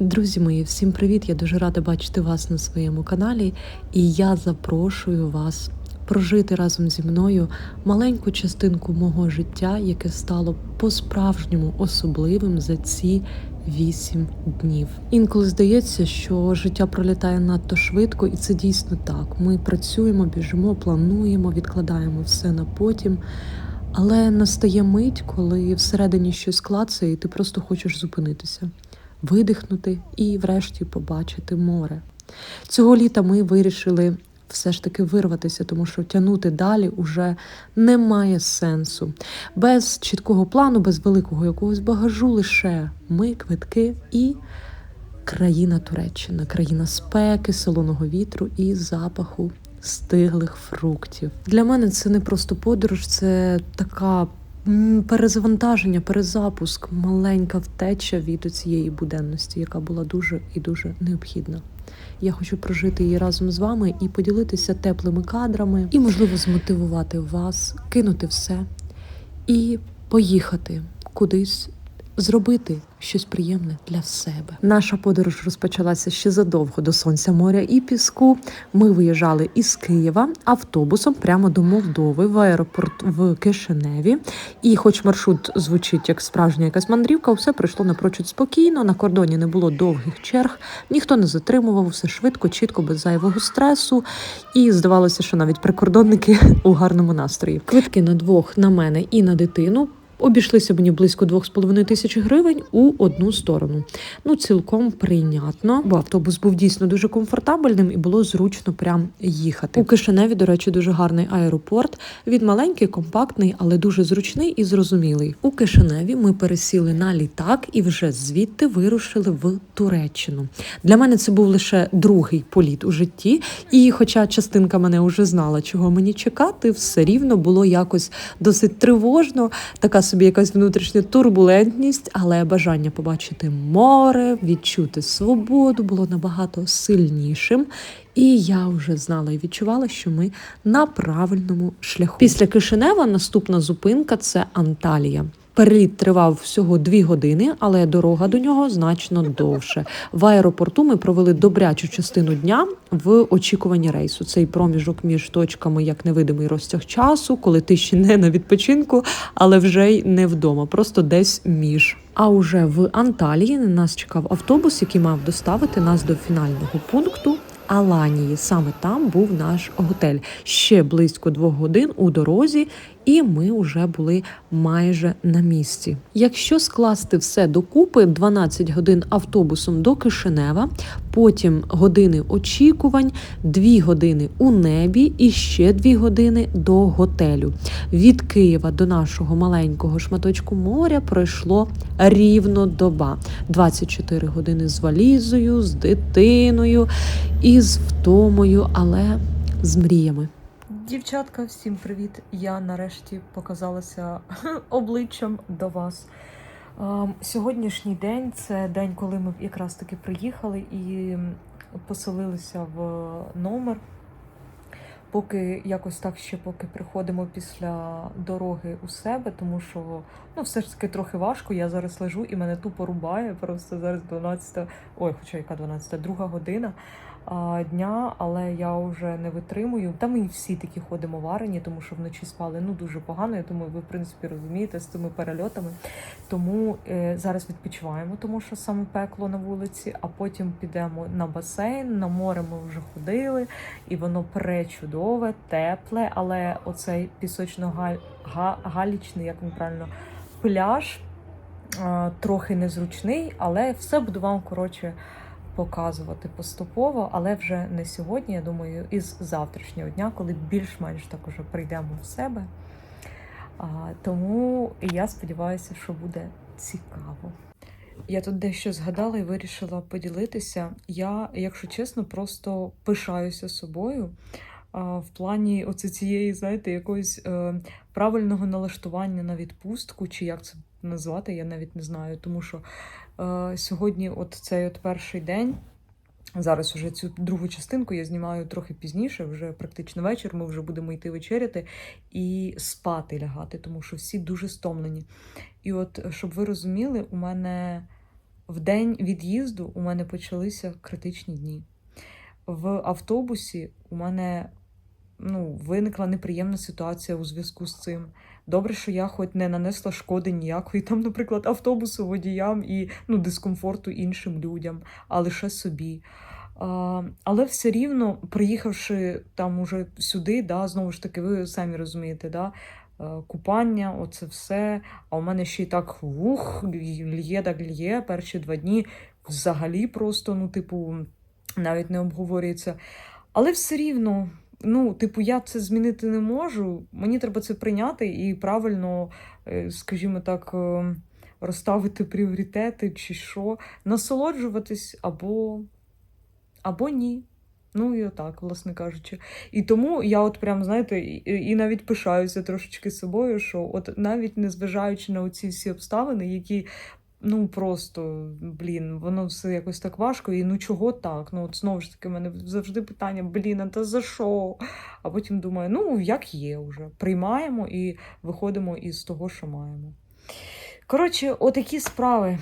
Друзі мої, всім привіт! Я дуже рада бачити вас на своєму каналі, і я запрошую вас прожити разом зі мною маленьку частинку мого життя, яке стало по-справжньому особливим за ці вісім днів. Інколи здається, що життя пролітає надто швидко, і це дійсно так. Ми працюємо, біжимо, плануємо, відкладаємо все на потім. Але настає мить, коли всередині щось клацає, і ти просто хочеш зупинитися видихнути і, врешті, побачити море. Цього літа ми вирішили все ж таки вирватися, тому що тягнути далі уже немає сенсу. Без чіткого плану, без великого якогось багажу, лише ми, квитки і країна Туреччина, країна спеки, солоного вітру і запаху. Стиглих фруктів для мене це не просто подорож, це така Перезавантаження, перезапуск, маленька втеча від цієї буденності, яка була дуже і дуже необхідна. Я хочу прожити її разом з вами і поділитися теплими кадрами, і, можливо, змотивувати вас, кинути все і поїхати кудись, зробити щось приємне для себе. Наша подорож розпочалася ще задовго до сонця, моря і піску. Ми виїжджали із Києва автобусом прямо до Молдови в аеропорт в Кишиневі. І, хоч маршрут звучить як справжня якась мандрівка, все пройшло напрочуд спокійно. На кордоні не було довгих черг, ніхто не затримував, все швидко, чітко, без зайвого стресу. І здавалося, що навіть прикордонники у гарному настрої. Квитки на двох на мене і на дитину. Обійшлися мені близько 2,5 тисяч гривень у одну сторону. Ну, цілком прийнятно, бо автобус був дійсно дуже комфортабельним і було зручно прям їхати. У Кишиневі, до речі, дуже гарний аеропорт. Він маленький, компактний, але дуже зручний і зрозумілий. У Кишиневі ми пересіли на літак і вже звідти вирушили в Туреччину. Для мене це був лише другий політ у житті, і, хоча частинка мене вже знала, чого мені чекати, все рівно було якось досить тривожно. Така собі якась внутрішня турбулентність, але бажання побачити море, відчути свободу було набагато сильнішим. І я вже знала і відчувала, що ми на правильному шляху. Після Кишинева наступна зупинка це Анталія. Переліт тривав всього дві години, але дорога до нього значно довше. В аеропорту ми провели добрячу частину дня в очікуванні рейсу. Цей проміжок між точками як невидимий розтяг часу, коли ти ще не на відпочинку, але вже й не вдома, просто десь між. А уже в Анталії на нас чекав автобус, який мав доставити нас до фінального пункту. Аланії саме там був наш готель ще близько двох годин у дорозі, і ми вже були майже на місці. Якщо скласти все докупи, 12 годин автобусом до Кишинева, потім години очікувань, 2 години у небі і ще 2 години до готелю. Від Києва до нашого маленького шматочку моря пройшло рівно доба. 24 години з валізою, з дитиною і з втомою, але з мріями. Дівчатка, всім привіт! Я нарешті показалася обличчям до вас. Ем, Сьогоднішній день це день, коли ми якраз таки приїхали і поселилися в номер. Поки якось так ще поки приходимо після дороги у себе, тому що ну все ж таки трохи важко. Я зараз лежу і мене тупо рубає. Просто зараз 12, ой, хоча яка 12, друга година дня, але я вже не витримую. Та ми всі такі ходимо варені, тому що вночі спали ну дуже погано. Я думаю, ви в принципі розумієте з цими перельотами. Тому е, зараз відпочиваємо, тому що саме пекло на вулиці, а потім підемо на басейн. На море ми вже ходили, і воно пречудове, тепле, але оцей пісочно-галічний, як він правильно, пляж. Трохи незручний, але все буду вам коротше показувати поступово, але вже не сьогодні. Я думаю, із завтрашнього дня, коли більш-менш так уже прийдемо в себе. А, Тому я сподіваюся, що буде цікаво. Я тут дещо згадала і вирішила поділитися. Я, якщо чесно, просто пишаюся собою. а, В плані оце цієї, знаєте, якоїсь е, правильного налаштування на відпустку, чи як це назвати, я навіть не знаю. Тому що е, сьогодні, от цей от перший день, зараз уже цю другу частинку я знімаю трохи пізніше, вже практично вечір. Ми вже будемо йти вечеряти і спати лягати, тому що всі дуже стомлені. І от, щоб ви розуміли, у мене В день від'їзду у мене почалися критичні дні. В автобусі у мене ну, виникла неприємна ситуація у зв'язку з цим. Добре, що я хоч не нанесла шкоди ніякої, там, наприклад, автобусу водіям і ну, дискомфорту іншим людям, а лише собі. А, але все рівно, приїхавши там уже сюди, да, знову ж таки, ви самі розумієте, да, е, купання, оце все. А у мене ще й так ух, лє так лє, перші два дні взагалі просто, ну, типу, навіть не обговорюється. Але все рівно, ну, типу, я це змінити не можу. Мені треба це прийняти і правильно, е, скажімо так, е, розставити пріоритети чи що, насолоджуватись або, або ні. Ну і отак, власне кажучи. І тому я, от прям, знаєте, і, і навіть пишаюся трошечки собою, що от навіть незважаючи на оці всі обставини, які ну просто, блін, воно все якось так важко, і ну чого так? Ну, от знову ж таки, в мене завжди питання: блін, а та за що? А потім думаю, ну як є вже. Приймаємо і виходимо із того, що маємо. Коротше, отакі справи.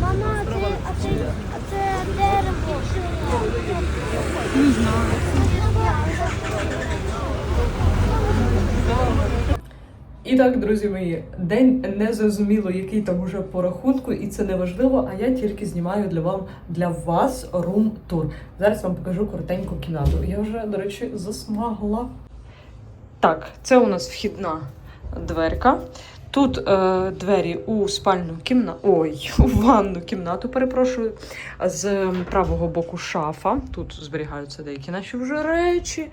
Мама, а це, а це, а це дерево. Не знаю. І так, друзі мої, день незрозуміло, який там уже по рахунку, і це не важливо. А я тільки знімаю для вам для вас рум-тур. Зараз вам покажу коротеньку кімнату. Я вже, до речі, засмагла. Так, це у нас вхідна дверка. Тут е, двері у спальну кімнату, ой, у ванну кімнату, перепрошую. З правого боку шафа. Тут зберігаються деякі наші вже речі.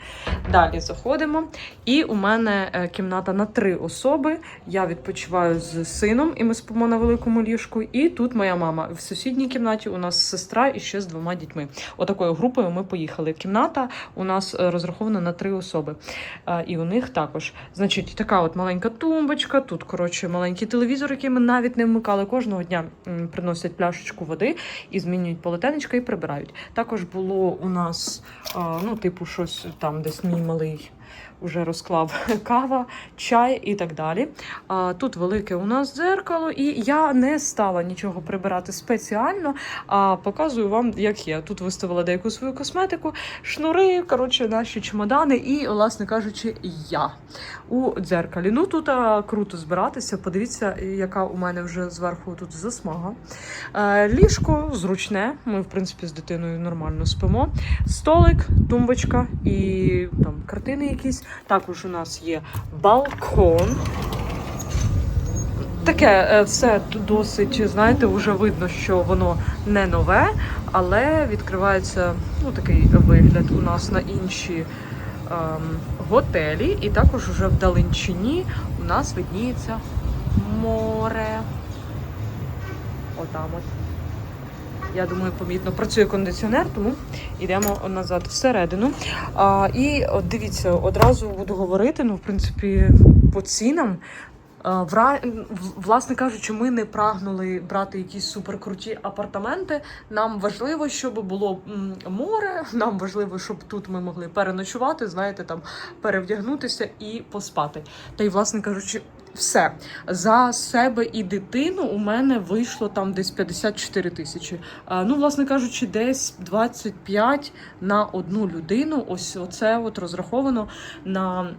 Далі заходимо. І у мене е, кімната на три особи. Я відпочиваю з сином, і ми спимо на великому ліжку. І тут моя мама. В сусідній кімнаті у нас сестра і ще з двома дітьми. Отакою групою ми поїхали. Кімната у нас е, розрахована на три особи. Е, І у них також. Значить, така от маленька тумбочка. Тут, коротше, маленький телевізор, який ми навіть не вмикали. Кожного дня приносять пляшечку води і змінюють полотенечка і прибирають. Також було у нас, ну, типу, щось там, десь мій малий. Вже розклав кава, чай і так далі. А, тут велике у нас дзеркало, і я не стала нічого прибирати спеціально, а показую вам, як є. Тут виставила деяку свою косметику, шнури, коротше, наші чемодани, і, власне кажучи, я у дзеркалі. Ну тут а, круто збиратися. Подивіться, яка у мене вже зверху тут засмага. Е, ліжко зручне. Ми, в принципі, з дитиною нормально спимо. Столик, тумбочка і там картини якісь. Також у нас є балкон. Таке е, все досить, знаєте, вже видно, що воно не нове, але відкривається ну, такий вигляд у нас на інші ем, готелі. І також вже в Далинчині у нас видніється море. Отам от. Я думаю, помітно працює кондиціонер, тому йдемо назад всередину. А, і от дивіться, одразу буду говорити. Ну, в принципі, по цінам. Власне кажучи, ми не прагнули брати якісь суперкруті апартаменти. Нам важливо, щоб було море. Нам важливо, щоб тут ми могли переночувати, знаєте, там перевдягнутися і поспати. Та й, власне кажучи, все за себе і дитину у мене вийшло там десь 54 тисячі. Ну, власне кажучи, десь 25 на одну людину. Ось оце от розраховано на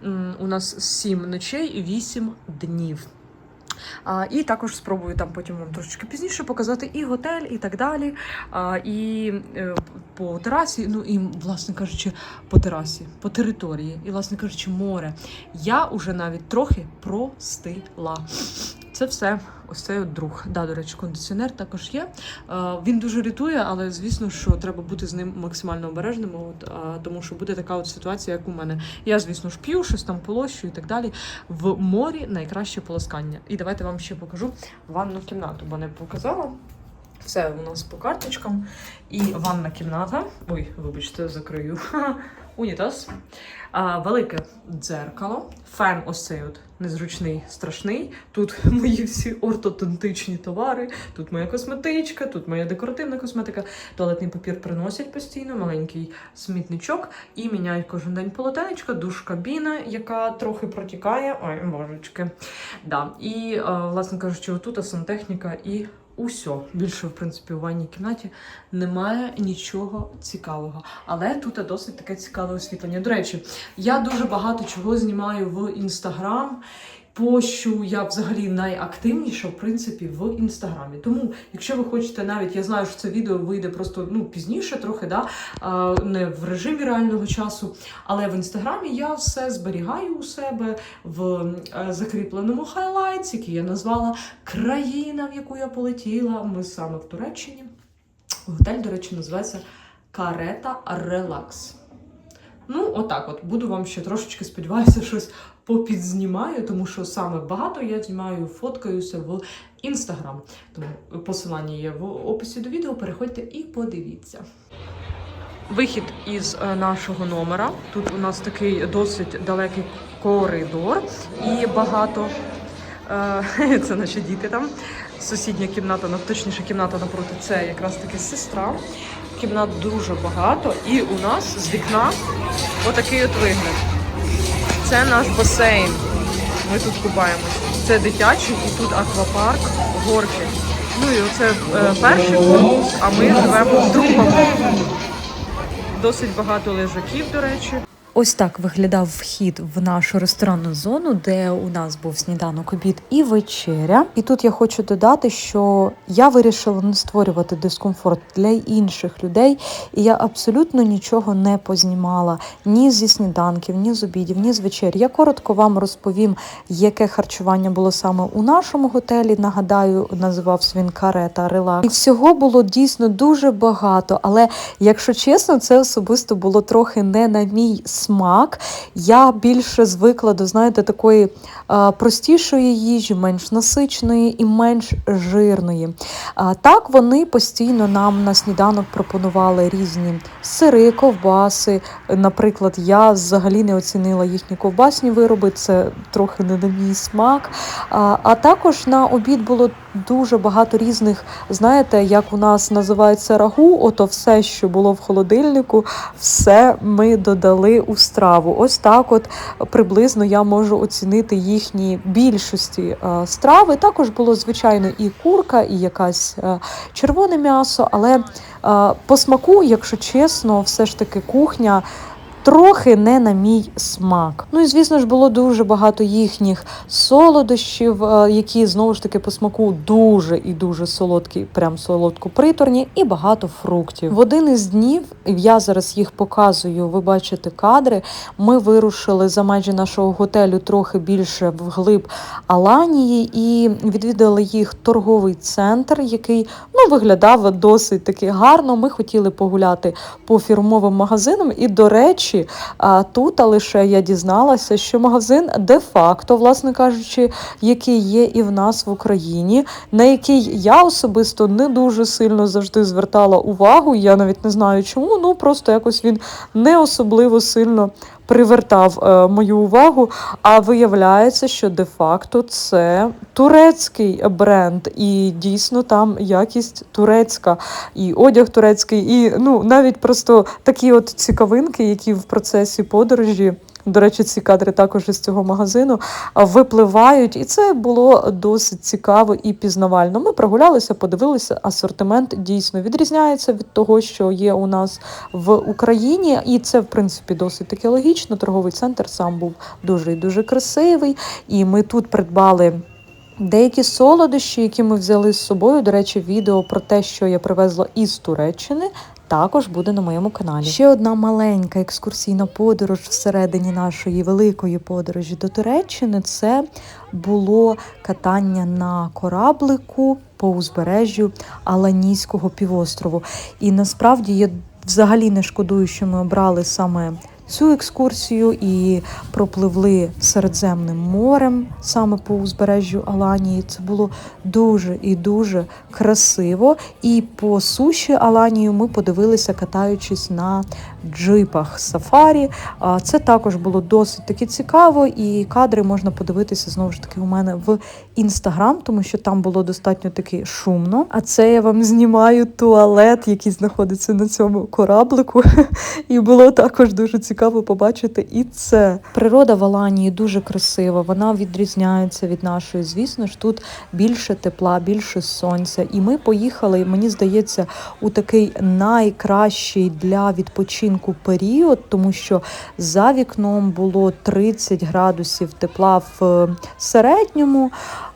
у нас 7 ночей і 8 днів. А, і також спробую там потім вам трошечки пізніше показати і готель, і так далі. А, і е, по терасі, ну і, власне кажучи, по терасі, по території, і, власне кажучи, море. Я уже навіть трохи простила. Це все. Ось цей от друг. Да, до речі, кондиціонер також є. Е, він дуже рятує, але звісно, що треба бути з ним максимально обережним, от, тому що буде така от ситуація, як у мене. Я, звісно ж, п'ю, щось там полощу і так далі. В морі найкраще полоскання. І давайте вам ще покажу ванну кімнату, бо не показала. Все у нас по карточкам. І ванна кімната. Ой, вибачте, закрию. Унітаз. А, велике дзеркало. Фен ось цей от незручний, страшний. Тут мої всі ортодонтичні товари, тут моя косметичка, тут моя декоративна косметика. Туалетний папір приносять постійно, маленький смітничок. І міняють кожен день полотенечка, душ кабіна, яка трохи протікає. Ой, божечки. Да. І, е, власне кажучи, отут сантехніка і усьо. Більше, в принципі, у ванній кімнаті немає нічого цікавого. Але тут досить таке цікаве освітлення. До речі, я дуже багато чого знімаю в інстаграм. Пощу я взагалі найактивніша, в принципі, в інстаграмі. Тому, якщо ви хочете, навіть я знаю, що це відео вийде просто ну пізніше, трохи, да, не в режимі реального часу. Але в інстаграмі я все зберігаю у себе в е, закріпленому хайлайті, який я назвала країна, в яку я полетіла. Ми саме в Туреччині. Готель, до речі, називається Карета Релакс. Ну, отак, от буду вам ще трошечки сподіваюся, щось попідзнімаю, тому що саме багато я знімаю, фоткаюся в інстаграм. Тому посилання є в описі до відео. Переходьте і подивіться. Вихід із е, нашого номера. Тут у нас такий досить далекий коридор і багато. е, Це наші діти там. Сусідня кімната, ну, точніше, кімната напроти це якраз таки сестра. Кімнат дуже багато, і у нас з вікна отакий от вигляд. Це наш басейн. Ми тут купаємось. Це дитячий і тут аквапарк, горки. Ну і оце е, перший корпус, а ми живемо в другому. Досить багато лежаків, до речі. Ось так виглядав вхід в нашу ресторанну зону, де у нас був сніданок, обід і вечеря. І тут я хочу додати, що я вирішила не створювати дискомфорт для інших людей, і я абсолютно нічого не познімала ні зі сніданків, ні з обідів, ні з вечер. Я коротко вам розповім, яке харчування було саме у нашому готелі. Нагадаю, називався він карета релакс. І всього було дійсно дуже багато. Але якщо чесно, це особисто було трохи не на мій смак. Я більше звикла до, знаєте, такої простішої їжі, менш насичної і менш жирної. Так вони постійно нам на сніданок пропонували різні сири, ковбаси. Наприклад, я взагалі не оцінила їхні ковбасні вироби, це трохи не на мій смак. А, також на обід було дуже багато різних, знаєте, як у нас називається рагу, ото все, що було в холодильнику, все ми додали у страву. Ось так, от приблизно я можу оцінити їхні більшості е, страви. Також було звичайно і курка, і якась е, червоне м'ясо, але е, по смаку, якщо чесно, все ж таки кухня. Трохи не на мій смак. Ну і звісно ж було дуже багато їхніх солодощів, е, які знову ж таки по смаку дуже і дуже солодкі, прям солодко-приторні, і багато фруктів. В один із днів я зараз їх показую. Ви бачите кадри. Ми вирушили за межі нашого готелю трохи більше вглиб Аланії і відвідали їх торговий центр, який ну виглядав досить таки гарно. Ми хотіли погуляти по фірмовим магазинам. І, до речі, а, тут лише я дізналася, що магазин де-факто, власне кажучи, який є і в нас в Україні, на який я особисто не дуже сильно завжди звертала увагу. Я навіть не знаю чому. Ну просто якось він не особливо сильно привертав е, мою увагу. А виявляється, що де-факто це турецький бренд, і дійсно там якість турецька, і одяг турецький, і ну навіть просто такі от цікавинки, які в процесі подорожі. До речі, ці кадри також із цього магазину випливають, і це було досить цікаво і пізнавально. Ми прогулялися, подивилися. Асортимент дійсно відрізняється від того, що є у нас в Україні, і це в принципі досить таки логічно. Торговий центр сам був дуже і дуже красивий, і ми тут придбали. Деякі солодощі, які ми взяли з собою. До речі, відео про те, що я привезла із Туреччини, також буде на моєму каналі. Ще одна маленька екскурсійна подорож всередині нашої великої подорожі до Туреччини. Це було катання на кораблику по узбережжю Аланійського півострову. І насправді я взагалі не шкодую, що ми обрали саме цю екскурсію і пропливли Середземним морем саме по узбережжю Аланії. Це було дуже і дуже красиво. І по суші Аланію ми подивилися, катаючись на джипах сафарі. Це також було досить таки цікаво, і кадри можна подивитися знову ж таки у мене в інстаграм, тому що там було достатньо таки шумно. А це я вам знімаю туалет, який знаходиться на цьому кораблику. І було також дуже цікаво побачити і це. Природа в Аланії дуже красива, вона відрізняється від нашої. Звісно ж, тут більше тепла, більше сонця. І ми поїхали, мені здається, у такий найкращий для відпочинку період, тому що за вікном було 30 градусів тепла в е, середньому.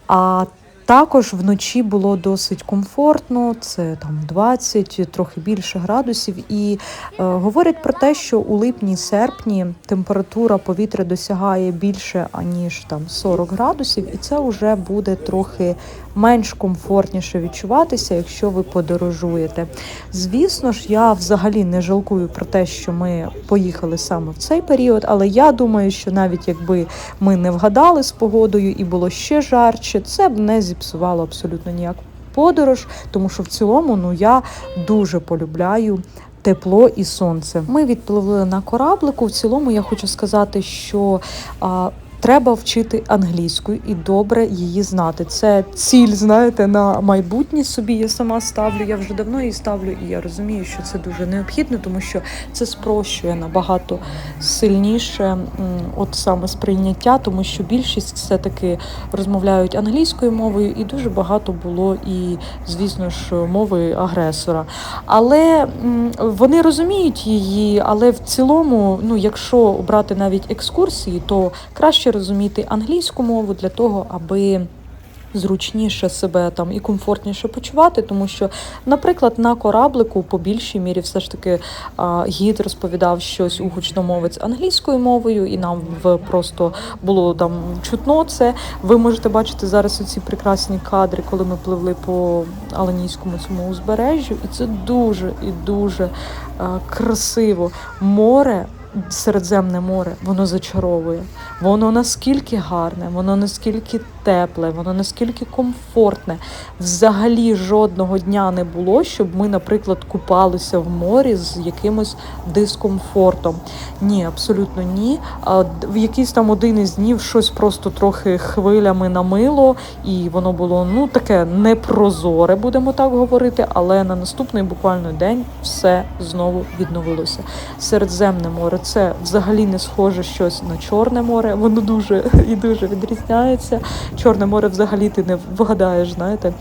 А також вночі було досить комфортно, це там 20, трохи більше градусів. І е, говорять про те, що у липні-серпні температура повітря досягає більше аніж там 40 градусів, і це вже буде трохи менш комфортніше відчуватися, якщо ви подорожуєте. Звісно ж, я взагалі не жалкую про те, що ми поїхали саме в цей період, але я думаю, що навіть якби ми не вгадали з погодою і було ще жарче, це б не зіпсувало абсолютно ніяк подорож, тому що в цілому ну я дуже полюбляю. Тепло і сонце. Ми відпливли на кораблику. В цілому я хочу сказати, що а, треба вчити англійську і добре її знати. Це ціль, знаєте, на майбутнє собі я сама ставлю. Я вже давно її ставлю, і я розумію, що це дуже необхідно, тому що це спрощує набагато сильніше от саме сприйняття, тому що більшість все таки розмовляють англійською мовою, і дуже багато було і, звісно ж, мови агресора. Але вони розуміють її, але в цілому, ну, якщо обрати навіть екскурсії, то краще розуміти англійську мову для того, аби зручніше себе там і комфортніше почувати, тому що, наприклад, на кораблику по більшій мірі все ж таки гід розповідав щось у гучномовець англійською мовою, і нам в просто було там чутно це. Ви можете бачити зараз оці прекрасні кадри, коли ми пливли по Аланійському цьому узбережжю, і це дуже і дуже красиво. Море. Середземне море, воно зачаровує. Воно наскільки гарне, воно наскільки тепле, воно наскільки комфортне. Взагалі жодного дня не було, щоб ми, наприклад, купалися в морі з якимось дискомфортом. Ні, абсолютно ні. А в якийсь там один із днів щось просто трохи хвилями намило, і воно було ну таке непрозоре, будемо так говорити. Але на наступний буквально день все знову відновилося. Середземне море це взагалі не схоже щось на Чорне море. Воно дуже і дуже відрізняється. Чорне море взагалі ти не вгадаєш, знаєте.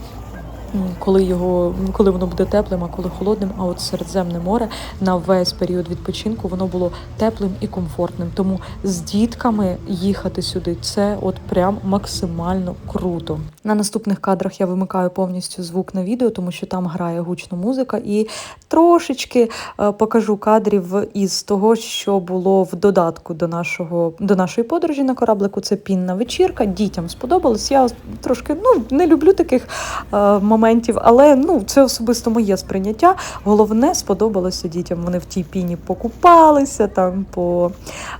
Коли його, коли воно буде теплим, а коли холодним, а от Середземне море на весь період відпочинку воно було теплим і комфортним. Тому з дітками їхати сюди це от прям максимально круто. На наступних кадрах я вимикаю повністю звук на відео, тому що там грає гучна музика, і трошечки е, покажу кадрів із того, що було в додатку до нашого до нашої подорожі на кораблику. Це пінна вечірка. Дітям сподобалось. Я трошки ну не люблю таких е, моментів, але ну це особисто моє сприйняття. Головне сподобалося дітям. Вони в тій піні покупалися, там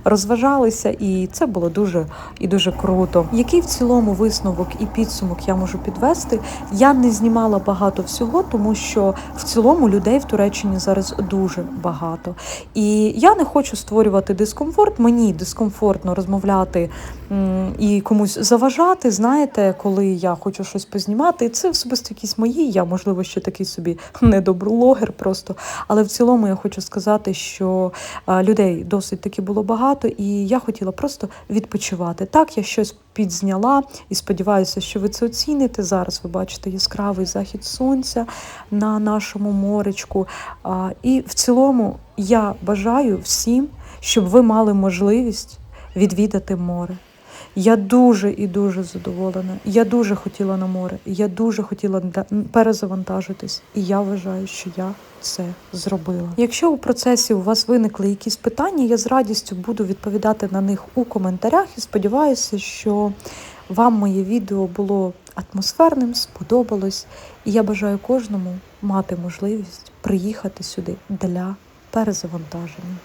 порозважалися, і це було дуже і дуже круто. Який в цілому висновок і підсумок я можу підвести? Я не знімала багато всього, тому що в цілому людей в Туреччині зараз дуже багато. І я не хочу створювати дискомфорт. Мені дискомфортно розмовляти і комусь заважати. Знаєте, коли я хочу щось познімати, це особисто якісь мої. Я можливо ще такий собі недоблогер просто. Але в цілому я хочу сказати, що людей досить таки було багато, і я хотіла просто відпочивати. Так, я щось підзняла і сподіваюся, що ви це оціните. Зараз ви бачите яскравий захід сонця на нашому моречку. І в цілому я бажаю всім, щоб ви мали можливість відвідати море. Я дуже і дуже задоволена. Я дуже хотіла на море. Я дуже хотіла перезавантажитись, і я вважаю, що я це зробила. Якщо у процесі у вас виникли якісь питання, я з радістю буду відповідати на них у коментарях і сподіваюся, що вам моє відео було атмосферним, сподобалось, і я бажаю кожному мати можливість приїхати сюди для перезавантаження.